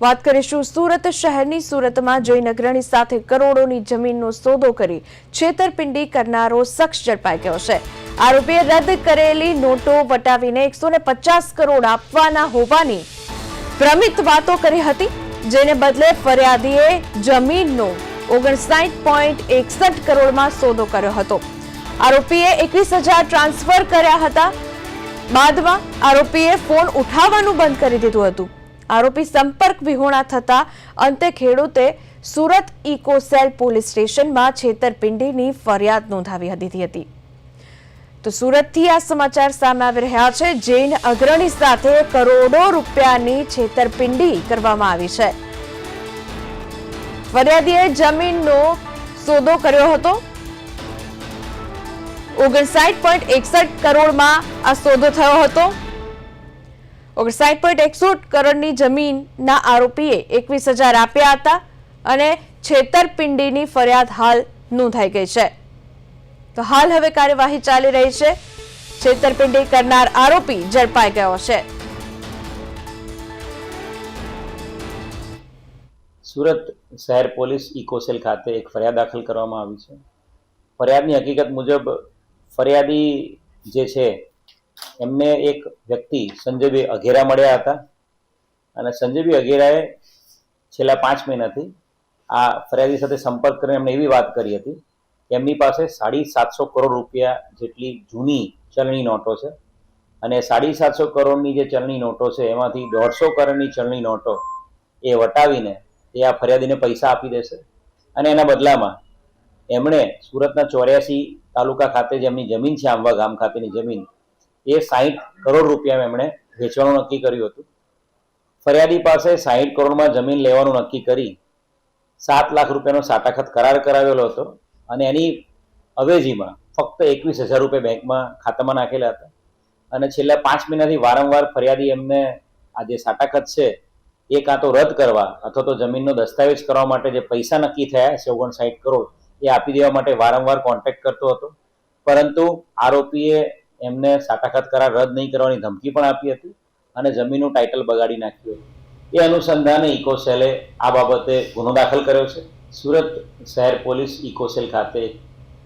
વાત કરીશું સુરત શહેરની સુરતમાં જૈન અગ્રણી સાથે કરોડોની જમીનનો સોદો કરી છેતરપિંડી કરનારો શખ્સ ઝડપાઈ ગયો છે. આરોપીએ રદ કરેલી નોટો વટાવીને એકસો કરોડ આપવાના હોવાની ભ્રમિત વાતો કરી હતી, જેને બદલે ફરિયાદીએ જમીનનો ઓગણસાઠ પોઈન્ટ એકસઠ કરોડમાં સોદો કર્યો હતો. આરોપીએ એકવીસ હજાર ટ્રાન્સફર કર્યા હતા. બાદમાં આરોપીએ ફોન ઉઠાવવાનું બંધ કરી દીધું હતું. આરોપી સંપર્ક વિહોણા થતા અંતે ખેડૂતે સુરત ઇકોસેલ પોલીસ સ્ટેશનમાં છેતરપિંડીની ફરિયાદ નોંધાવી દીધી હતી. તો સુરતથી આ સમાચાર સામે આવી રહ્યા છે. જૈન અગ્રણી સાથે કરોડો રૂપિયાની છેતરપિંડી કરવામાં આવી છે. ફરિયાદીએ જમીનનો સોદો કર્યો હતો. ઓગણસાઠ પોઈન્ટ એકસઠ કરોડમાં આ સોદો થયો હતો. ઓગણસાઠ પોઈન્ટ એકસઠ કરોડની જમીનના આરોપીએ એકવીસ હજાર આપ્યા હતા અને છેતરપિંડીની ફરિયાદ હાલ નોંધાઈ ગઈ છે. તો હાલ હવે કાર્યવાહી ચાલી રહી છે. છેતરપિંડી કરનાર આરોપી ઝડપાઈ ગયો છે. સુરત શહેર પોલીસ ઇકોસેલ ખાતે એક ફરિયાદ દાખલ કરવામાં આવી છે. ફરિયાદની હકીકત મુજબ ફરિયાદી જે છે એમને એક વ્યક્તિ સંજયભાઈ અઘેરા મળ્યા હતા. અને સંજયભાઈ અઘેરાએ છેલ્લા પાંચ મહિનાથી આ ફરિયાદી સાથે સંપર્ક કરીને એમને એવી વાત કરી હતી કે એમની પાસે સાડી સાતસો કરોડ રૂપિયા જેટલી જૂની ચલણી નોટો છે. અને સાડી સાતસો કરોડની જે ચલણી નોટો છે, એમાંથી દોઢસો કરોડની ચલણી નોટો એ વટાવીને એ આ ફરિયાદીને પૈસા આપી દેશે. અને એના બદલામાં એમણે સુરતના ચોર્યાસી તાલુકા ખાતે જે એમની જમીન છે, આંબા ગામ ખાતેની જમીન એ સાહીઠ કરોડ રૂપિયા એમણે વેચવાનું નક્કી કર્યું હતું. ફરિયાદી પાસે સાહીઠ કરોડમાં જમીન લેવાનું નક્કી કરી સાત લાખ રૂપિયાનો સાટાખત કરાર કરાવેલો હતો અને એની અવેજીમાં ફક્ત એકવીસ હજાર રૂપિયા બેંકમાં ખાતામાં નાખેલા હતા. અને છેલ્લા પાંચ મહિનાથી વારંવાર ફરિયાદી એમને આ જે સાટાખત છે એ કાં તો રદ કરવા અથવા તો જમીનનો દસ્તાવેજ કરવા માટે જે પૈસા નક્કી થયા છે ઓગણસાઠ કરોડ, એ આપી દેવા માટે વારંવાર કોન્ટેક્ટ કરતો હતો. પરંતુ આરોપીએ એમને સાટાખત કરાર રદ નહીં કરવાની ધમકી પણ આપી હતી અને જમીનનું ટાઇટલ બગાડી નાખ્યું હતું. એ અનુસંધાને ઇકોસેલે આ બાબતે ગુનો દાખલ કર્યો છે. સુરત શહેર પોલીસ ઇકોસેલ ખાતે